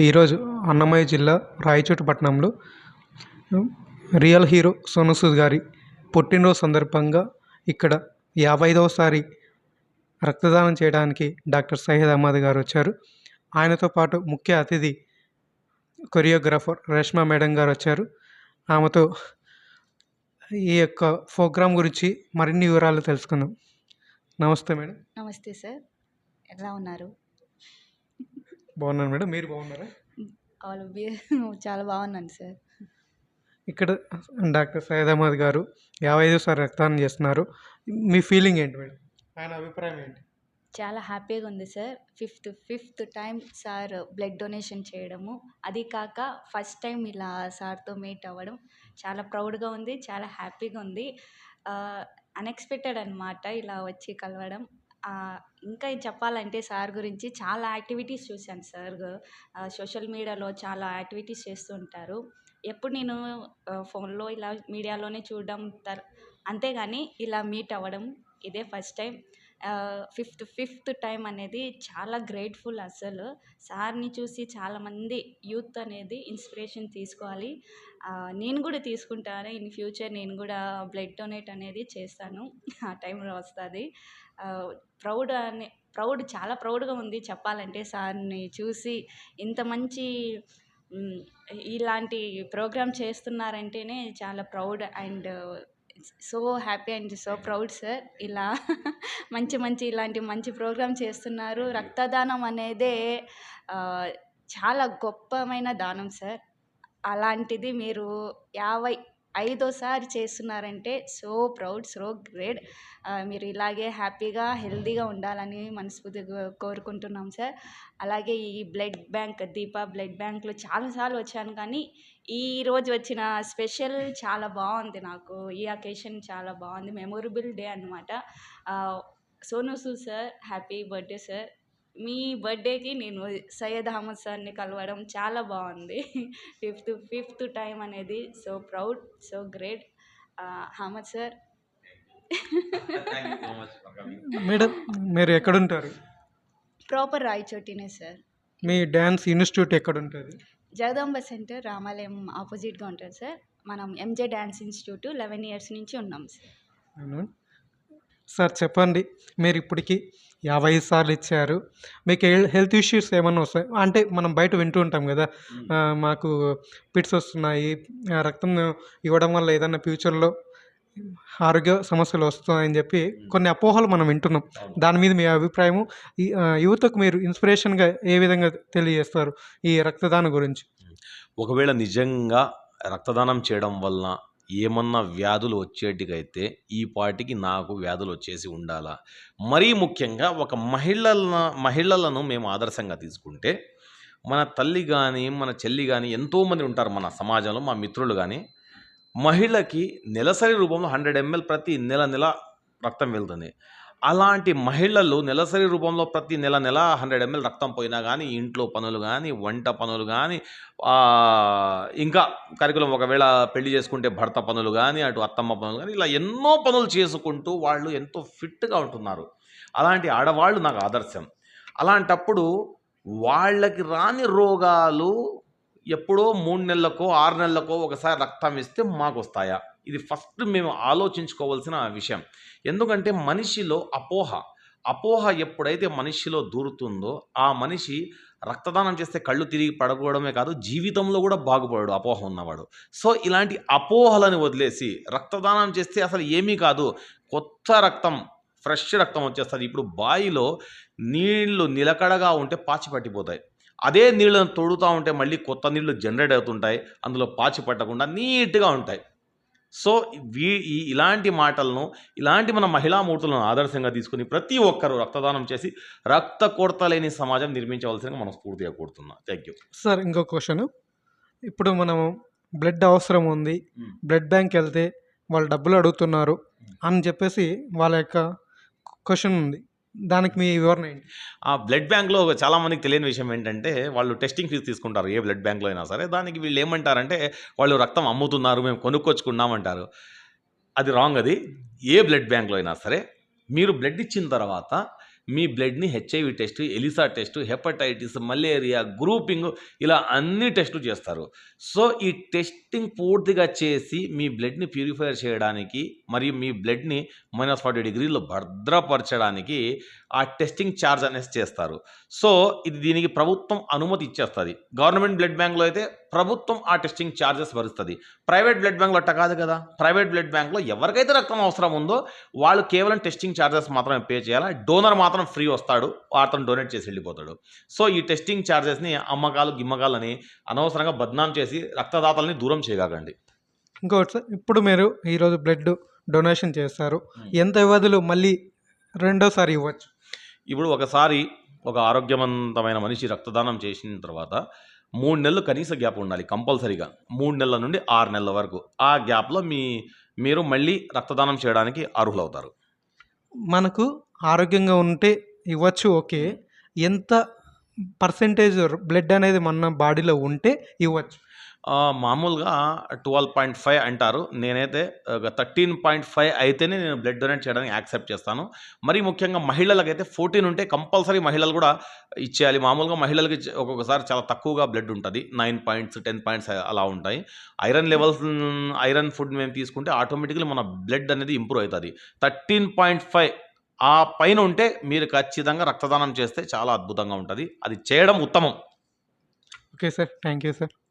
ఈరోజు అన్నమయ్య జిల్లా రాయచోటి పట్టణంలో రియల్ హీరో సోనుసూద్ గారి పుట్టినరోజు సందర్భంగా ఇక్కడ యాభై ఐదవసారి రక్తదానం చేయడానికి డాక్టర్ సయ్యద్ అహ్మద్ గారు వచ్చారు. ఆయనతో పాటు ముఖ్య అతిథి కొరియోగ్రాఫర్ రేష్మా మేడం గారు వచ్చారు. ఆమెతో ఈ యొక్క ప్రోగ్రాం గురించి మరిన్ని వివరాలు తెలుసుకుందాం. నమస్తే మేడం. నమస్తే సార్. ఎలా ఉన్నారు? బాగున్నాను మేడం. మీరు బాగున్నారా? చాలా బాగున్నాను సార్. ఇక్కడ డాక్టర్ సయ్యద్ అహ్మద్ గారు యాభై ఐదోసారి రక్తదానం చేస్తున్నారు. మీ ఫీలింగ్ ఏంటి మేడం? ఆయన అభిప్రాయం ఏంటి? చాలా హ్యాపీగా ఉంది sir. Fifth fifth time sir blood donation చేయడము. అది కాక ఫస్ట్ టైం ఇలా సార్తో మీట్ అవ్వడం చాలా ప్రౌడ్గా ఉంది చాలా హ్యాపీగా ఉంది. అన్ఎక్స్పెక్టెడ్ అనమాట ఇలా వచ్చి కలవడం. ఇంకా ఏం చెప్పాలంటే సార్ గురించి చాలా యాక్టివిటీస్ చూశాను సార్. సోషల్ మీడియాలో చాలా యాక్టివిటీస్ చేస్తూ ఉంటారు. ఎప్పుడు నేను ఫోన్లో ఇలా మీడియాలోనే చూడడం తర్ అంతేగాని ఇలా మీట్ అవ్వడం ఇదే first time. Fifth fifth time అనేది చాలా గ్రేట్ఫుల్ అసలు. సార్ని చూసి చాలామంది యూత్ అనేది ఇన్స్పిరేషన్ తీసుకోవాలి. నేను కూడా తీసుకుంటాను ఇన్ ఫ్యూచర్ నేను కూడా బ్లడ్ డొనేట్ అనేది చేస్తాను. ఆ టైంలో వస్తుంది. ప్రౌడ్ అనే ప్రౌడ్ చాలా ప్రౌడ్గా ఉంది చెప్పాలంటే సార్ని చూసి. ఇంత మంచి ఇలాంటి ప్రోగ్రామ్ చేస్తున్నారంటేనే చాలా proud and so happy and so proud sir. ఇలా మంచి మంచి ఇలాంటి మంచి ప్రోగ్రామ్ చేస్తున్నారు. రక్తదానం అనేదే చాలా గొప్పమైన దానం సార్. అలాంటిది మీరు యాభై ఐదోసారి చేస్తున్నారంటే సో ప్రౌడ్ సో గ్రేట్. మీరు ఇలాగే హ్యాపీగా హెల్తీగా ఉండాలని మనస్ఫూర్తిగా కోరుకుంటున్నాం సార్. అలాగే ఈ బ్లడ్ బ్యాంక్ దీప బ్లడ్ బ్యాంక్లో చాలాసార్లు వచ్చాను కానీ ఈ రోజు వచ్చిన స్పెషల్ చాలా బాగుంది నాకు. ఈ అకేషన్ చాలా బాగుంది మెమొరబుల్ డే అనమాట Sonu Sood sir happy birthday sir. మీ బర్త్డేకి నేను సయ్యద్ అహ్మద్ సార్ని కలవడం చాలా బాగుంది. ఫిఫ్త్ ఫిఫ్త్ టైం అనేది. So proud so great. Ahmed sir. Madam మీరు ఎక్కడుంటారు? ప్రాపర్ రాయచోటినే సార్. మీ డ్యాన్స్ ఇన్స్టిట్యూట్ ఎక్కడ ఉంటుంది జగదాంబ సెంటర్ రామాలయం ఆపోజిట్గా ఉంటుంది సార్. మనం MJ dance institute eleven years నుంచి ఉన్నాం సార్. సార్ చెప్పండి. మీరు ఇప్పటికి యాభై ఐదు సార్లు ఇచ్చారు. మీకు హెల్- హెల్త్ ఇష్యూస్ ఏమన్నా వస్తాయి? అంటే మనం బయట వింటూ ఉంటాం కదా. మాకు పిట్స్ వస్తున్నాయి. రక్తం ఇవ్వడం వల్ల ఏదన్నా ఫ్యూచర్లో ఆరోగ్య సమస్యలు వస్తున్నాయని చెప్పి కొన్ని అపోహలు మనం వింటున్నాం. దాని మీద మీ అభిప్రాయము. యువతకు మీరు ఇన్స్పిరేషన్గా ఏ విధంగా తెలియజేస్తారు ఈ రక్తదానం గురించి? ఒకవేళ నిజంగా రక్తదానం చేయడం వలన ఏమన్నా వ్యాధులు వచ్చేటికైతే ఈ పాటికి నాకు వ్యాధులు వచ్చేసి ఉండాలా? మరీ ముఖ్యంగా ఒక మహిళల మహిళలను మేము ఆదర్శంగా తీసుకుంటే మన తల్లి కానీ మన చెల్లి కానీ ఎంతోమంది ఉంటారు మన సమాజంలో మా మిత్రులు కానీ మహిళకి నెలసరి రూపంలో హండ్రెడ్ ఎంఎల్ ప్రతి నెల నెల రక్తం వెళ్తుంది. అలాంటి మహిళలు నెలసరి రూపంలో ప్రతి నెల నెల హండ్రెడ్ ఎంఎల్ రక్తం పోయినా కానీ ఇంట్లో పనులు కానీ వంట పనులు కానీ ఇంకా కరికులం ఒకవేళ పెళ్ళి చేసుకుంటే భర్త పనులు కానీ అటు అత్తమ్మ పనులు కానీ ఇలా ఎన్నో పనులు చేసుకుంటూ వాళ్ళు ఎంతో ఫిట్గా ఉంటున్నారు. అలాంటి ఆడవాళ్ళు నాకు ఆదర్శం. అలాంటప్పుడు వాళ్ళకి రాని రోగాలు ఎప్పుడో మూడు నెలలకో ఆరు నెలలకో ఒకసారి రక్తం ఇస్తే మాకు వస్తాయా ఇది ఫస్ట్ మేము ఆలోచించుకోవాల్సిన విషయం. ఎందుకంటే మనిషిలో అపోహ. అపోహ ఎప్పుడైతే మనిషిలో దూరుతుందో ఆ మనిషి రక్తదానం చేస్తే కళ్ళు తిరిగి పడకపోవడమే కాదు జీవితంలో కూడా బాగుపడడు అపోహ ఉన్నవాడు. సో ఇలాంటి అపోహలను వదిలేసి రక్తదానం చేస్తే అసలు ఏమీ కాదు. కొత్త రక్తం ఫ్రెష్ రక్తం వచ్చేస్తుంది. ఇప్పుడు బాయిలో నీళ్ళు నిలకడగా ఉంటే పాచి పట్టిపోతాయి. అదే నీళ్ళను తోడుతూ ఉంటే మళ్ళీ కొత్త నీళ్ళు జనరేట్ అవుతుంటాయి. అందులో పాచి పట్టకుండా నీట్గా ఉంటాయి. సో వీ ఈ ఇలాంటి మాటలను ఇలాంటి మన మహిళా మూర్తులను ఆదర్శంగా తీసుకుని ప్రతి ఒక్కరూ రక్తదానం చేసి రక్త కొరత లేని సమాజం నిర్మించవలసిన మనం స్ఫూర్తిగా కోరుతున్నాం. Thank you. సార్ ఇంకో క్వశ్చన్. ఇప్పుడు మనము బ్లడ్ అవసరం ఉంది. బ్లడ్ బ్యాంక్ వెళ్తే వాళ్ళు డబ్బులు అడుగుతున్నారు అని చెప్పేసి వాళ్ళ యొక్క క్వశ్చన్ ఉంది. దానికి మీ వివరణ ఏంటి? ఆ బ్లడ్ బ్యాంక్లో చాలామందికి తెలియని విషయం ఏంటంటే వాళ్ళు టెస్టింగ్ ఫీజు తీసుకుంటారు ఏ బ్లడ్ బ్యాంక్లో అయినా సరే. దానికి వీళ్ళు ఏమంటారంటే వాళ్ళు రక్తం అమ్ముతున్నారు మేము కొనుక్కొచ్చుకున్నామంటారు. అది రాంగ్ అది. ఏ బ్లడ్ బ్యాంక్లో అయినా సరే మీరు బ్లడ్ ఇచ్చిన తర్వాత మీ బ్లడ్ని HIV test ELISA test hepatitis malaria grouping ఇలా అన్ని టెస్టులు చేస్తారు. సో ఈ టెస్టింగ్ పూర్తిగా చేసి మీ బ్లడ్ని ప్యూరిఫై చేయడానికి మరియు మీ బ్లడ్ని మైనస్ ఫార్టీ డిగ్రీలో భద్రపరచడానికి ఆ టెస్టింగ్ ఛార్జ్ అనేది చేస్తారు. సో ఇది దీనికి ప్రభుత్వం అనుమతి ఇచ్చేస్తుంది. గవర్నమెంట్ బ్లడ్ బ్యాంక్లో అయితే ప్రభుత్వం ఆ టెస్టింగ్ ఛార్జెస్ భరిస్తుంది. ప్రైవేట్ బ్లడ్ బ్యాంక్లో అట్ట కాదు కదా. ప్రైవేట్ బ్లడ్ బ్యాంక్లో ఎవరికైతే రక్తం అవసరం ఉందో వాళ్ళు కేవలం టెస్టింగ్ ఛార్జెస్ మాత్రమే పే చేయాలి? డోనర్ మాత్రం ఫ్రీ వస్తాడు. అతను డొనేట్ చేసి వెళ్ళిపోతాడు. సో ఈ టెస్టింగ్ ఛార్జెస్ని అమ్మకాలు గిమ్మకాలని అనవసరంగా బద్నాం చేసి రక్తదాతల్ని దూరం చేయగాకండి. ఇంకోటి సార్ ఇప్పుడు మీరు ఈరోజు బ్లడ్ డొనేషన్ చేస్తారు. ఎంత వ్యవధిలో మళ్ళీ రెండోసారి ఇవ్వచ్చు. ఇప్పుడు ఒకసారి ఒక ఆరోగ్యవంతమైన మనిషి రక్తదానం చేసిన తర్వాత మూడు నెలలు కనీస గ్యాప్ ఉండాలి కంపల్సరీగా. మూడు నెలల నుండి ఆరు నెలల వరకు. ఆ గ్యాప్లో మీ మీరు మళ్ళీ రక్తదానం చేయడానికి అర్హులవుతారు. మనకు ఆరోగ్యంగా ఉంటే ఇవ్వచ్చు ఓకే. ఎంత పర్సెంటేజ్ బ్లడ్ అనేది మన బాడీలో ఉంటే ఇవ్వచ్చు. మామూలుగా ట్వెల్వ్ పాయింట్ ఫైవ్ అంటారు. నేనైతే ఒక థర్టీన్ పాయింట్ ఫైవ్ అయితేనే నేను బ్లడ్ డొనేట్ చేయడానికి యాక్సెప్ట్ చేస్తాను. మరి ముఖ్యంగా మహిళలకైతే ఫోర్టీన్ ఉంటే కంపల్సరీ మహిళలు కూడా ఇచ్చేయాలి. మామూలుగా మహిళలకి ఒక్కొక్కసారి చాలా తక్కువగా బ్లడ్ ఉంటుంది. నైన్ పాయింట్స్ టెన్ పాయింట్స్ అలా ఉంటాయి. ఐరన్ లెవెల్స్ ఐరన్ ఫుడ్ మేము తీసుకుంటే ఆటోమేటిక్లీ మన బ్లడ్ అనేది ఇంప్రూవ్ అవుతుంది. థర్టీన్ పాయింట్ ఫైవ్ ఆ పైన ఉంటే మీరు ఖచ్చితంగా రక్తదానం చేస్తే చాలా అద్భుతంగా ఉంటుంది. అది చేయడం ఉత్తమం. Okay sir. Thank you sir.